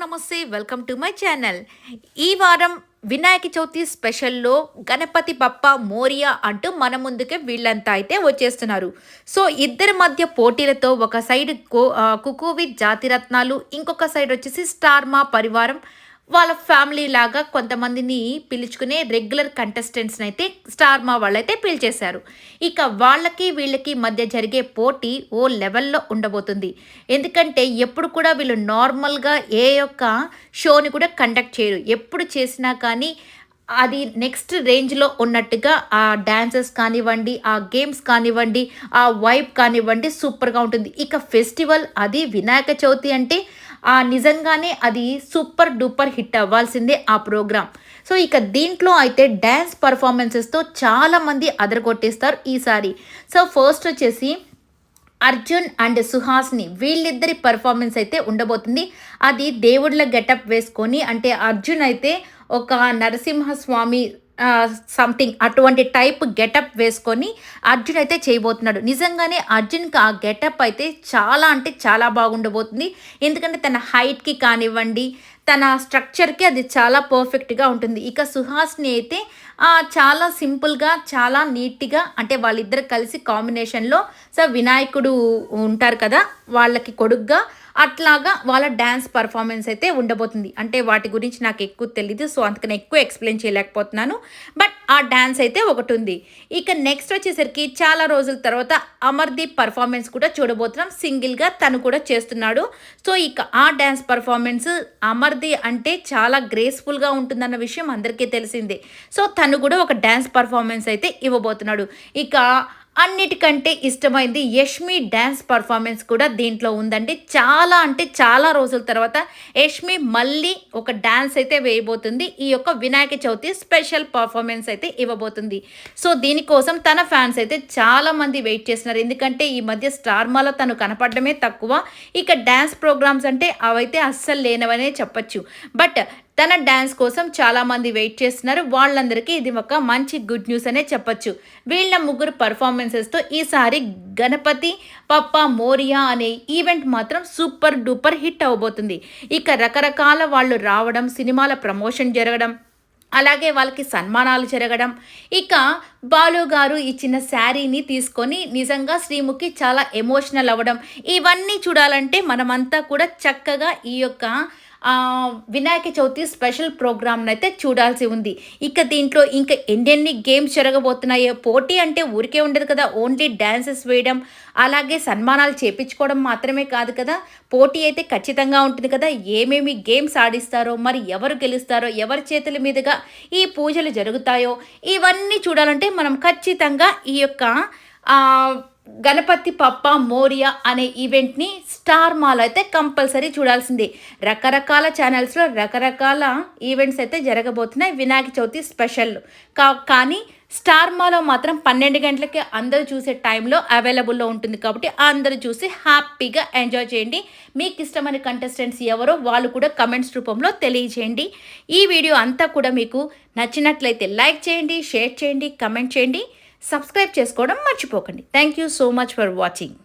నమస్తే welcome to my channel. ఈ వారం వినాయక చవితి స్పెషల్లో గణపతి బప్ప మోరియా అంటూ మన ముందుకే వీళ్ళంతా అయితే వచ్చేస్తున్నారు. సో ఇద్దరి మధ్య పోటీలతో ఒక సైడ్ కో ఆ, జాతిరత్నాలు ఇంకొక సైడ్ వచ్చేసి స్టార్ మా పరివారం. వాళ్ళ ఫ్యామిలీ లాగా కొంతమందిని పిలుచుకునే రెగ్యులర్ కంటెస్టెంట్స్ని అయితే స్టార్ మా వాళ్ళైతే పిలిచేశారు. ఇక వాళ్ళకి వీళ్ళకి మధ్య జరిగే పోటీ ఓ లెవెల్లో ఉండబోతుంది. ఎందుకంటే ఎప్పుడు కూడా వీళ్ళు నార్మల్గా ఏ యొక్క షోని కూడా కండక్ట్ చేయరు. ఎప్పుడు చేసినా కానీ అది నెక్స్ట్ రేంజ్లో ఉన్నట్టుగా ఆ డ్యాన్సెస్ కానివ్వండి ఆ గేమ్స్ కానివ్వండి ఆ వైబ్ కానివ్వండి సూపర్గా ఉంటుంది. ఇక ఫెస్టివల్ అది వినాయక చవితి అంటే ఆ నిజంగానే అది సూపర్ డూపర్ హిట్ అవ్వాల్సిందే ఆ ప్రోగ్రామ్ సో ఇక దీంట్లో అయితే డ్యాన్స్ పర్ఫార్మెన్సెస్తో చాలామంది అదరగొట్టేస్తారు ఈసారి సో ఫస్ట్ వచ్చేసి అర్జున్ అండ్ సుహాస్ని వీళ్ళిద్దరి పర్ఫార్మెన్స్ అయితే ఉండబోతుంది. అది దేవుళ్ళ గెటప్ వేసుకొని అంటే అర్జున్ అయితే ఒక నరసింహస్వామి సంథింగ్ అటువంటి టైప్ గెటప్ వేసుకొని అర్జున్ అయితే చేయబోతున్నాడు. నిజంగానే అర్జున్కి ఆ గెటప్ అయితే చాలా అంటే చాలా బాగుండబోతుంది. ఎందుకంటే తన హైట్కి కానివ్వండి తన స్ట్రక్చర్కి అది చాలా పర్ఫెక్ట్గా ఉంటుంది. ఇక సుహాస్ని అయితే చాలా సింపుల్గా చాలా నీట్గా అంటే వాళ్ళిద్దరు కలిసి కాంబినేషన్లో సో వినాయకుడు ఉంటారు కదా వాళ్ళకి కొడుగ్గా అట్లాగా వాళ్ళ డ్యాన్స్ పర్ఫార్మెన్స్ అయితే ఉండబోతుంది. అంటే వాటి గురించి నాకు ఎక్కువ తెలియదు సో అందుకని ఎక్కువ ఎక్స్ప్లెయిన్ చేయలేకపోతున్నాను. బట్ ఆ డ్యాన్స్ అయితే ఒకటి ఉంది. ఇక నెక్స్ట్ వచ్చేసరికి చాలా రోజుల తర్వాత అమర్దీప్ పర్ఫార్మెన్స్ కూడా చూడబోతున్నాం. సింగిల్గా తను కూడా చేస్తున్నాడు. సో ఇక ఆ డ్యాన్స్ పర్ఫార్మెన్స్ అమర్ది అంటే చాలా గ్రేస్ఫుల్గా ఉంటుందన్న విషయం అందరికీ తెలిసిందే. సో తను కూడా ఒక డ్యాన్స్ పర్ఫార్మెన్స్ అయితే ఇవ్వబోతున్నాడు. ఇక అన్నిటికంటే ఇష్టమైంది యష్మి డ్యాన్స్ పర్ఫార్మెన్స్ కూడా దీంట్లో ఉందండి. చాలా అంటే చాలా రోజుల తర్వాత యష్మి మళ్ళీ ఒక డ్యాన్స్ అయితే వేయబోతుంది. ఈ యొక్క వినాయక చవితి స్పెషల్ పర్ఫార్మెన్స్ అయితే ఇవ్వబోతుంది. సో దీనికోసం తన ఫ్యాన్స్ అయితే చాలామంది వెయిట్ చేస్తున్నారు. ఎందుకంటే ఈ మధ్య స్టార్మాలో తను కనపడమే తక్కువ. ఇక డ్యాన్స్ ప్రోగ్రామ్స్ అంటే అవైతే అస్సలు లేనవనే చెప్పచ్చు. బట్ తన డ్యాన్స్ కోసం చాలామంది వెయిట్ చేస్తున్నారు. వాళ్ళందరికీ ఇది ఒక మంచి గుడ్ న్యూస్ అనే చెప్పొచ్చు. వీళ్ళ ముగ్గురు పర్ఫార్మెన్సెస్తో ఈసారి గణపతి పప్ప మోరియా అనే ఈవెంట్ మాత్రం సూపర్ డూపర్ హిట్ అవబోతుంది. ఇక రకరకాల వాళ్ళు రావడం సినిమాల ప్రమోషన్ జరగడం అలాగే వాళ్ళకి సన్మానాలు జరగడం. ఇక బాలు గారు ఇచ్చిన శారీని తీసుకొని నిజంగా శ్రీముఖి చాలా ఎమోషనల్ అవ్వడం ఇవన్నీ చూడాలంటే మనమంతా కూడా చక్కగా ఈ యొక్క వినాయక చవితి స్పెషల్ ప్రోగ్రామ్ని అయితే చూడాల్సి ఉంది. ఇక దీంట్లో ఇంకా ఎన్నెన్ని గేమ్స్ జరగబోతున్నాయో పోటీ అంటే ఊరికే ఉండదు కదా. ఓన్లీ డ్యాన్సెస్ వేయడం అలాగే సన్మానాలు చేపించుకోవడం మాత్రమే కాదు కదా. పోటీ అయితే ఖచ్చితంగా ఉంటుంది కదా. ఏమేమి గేమ్స్ ఆడిస్తారో మరి ఎవరు గెలుస్తారో ఎవరి చేతుల మీదుగా ఈ పూజలు జరుగుతాయో ఇవన్నీ చూడాలంటే మనం ఖచ్చితంగా ఈ యొక్క గణపతి పప్ప మోరియా అనే ఈవెంట్ని స్టార్ మాల్ అయితే కంపల్సరీ చూడాల్సిందే. రకరకాల ఛానల్స్లో రకరకాల ఈవెంట్స్ అయితే జరగబోతున్నాయి. వినాయక చవితి స్పెషల్. కా కానీ స్టార్ మాలో మాత్రం పన్నెండు గంటలకి అందరూ చూసే టైంలో అవైలబుల్లో ఉంటుంది కాబట్టి అందరూ చూసి హ్యాపీగా ఎంజాయ్ చేయండి. మీకు ఇష్టమైన కంటెస్టెంట్స్ ఎవరో వాళ్ళు కూడా కమెంట్స్ రూపంలో తెలియజేయండి. ఈ వీడియో అంతా కూడా మీకు నచ్చినట్లయితే లైక్ చేయండి షేర్ చేయండి కమెంట్ చేయండి. సబ్స్క్రైబ్ చేసుకోవడం మర్చిపోకండి. Thank you so much for watching